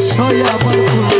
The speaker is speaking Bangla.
সই আমার